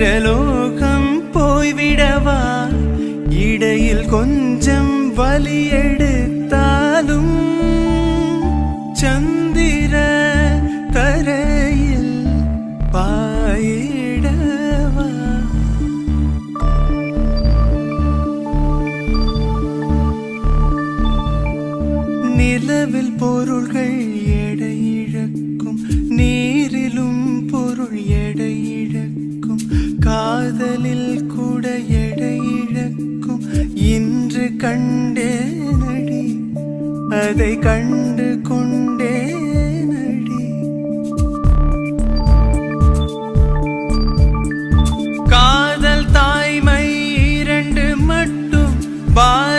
ഇരലോകം ഇഹലോകം പോയിവിടവാ. ഇടയിൽ കൊഞ്ചം വലിയെടുത്താലും ചന്ദിര തരയിൽ പായിടവാ. നിലവിൽ പൊരുൾകൾ എട காதலில் கூட எடை இழக்கும். இன்று கண்டேனடி அதை கண்டு கொண்டேனடி. காதல் தாய்மை இரண்டு மட்டும் பா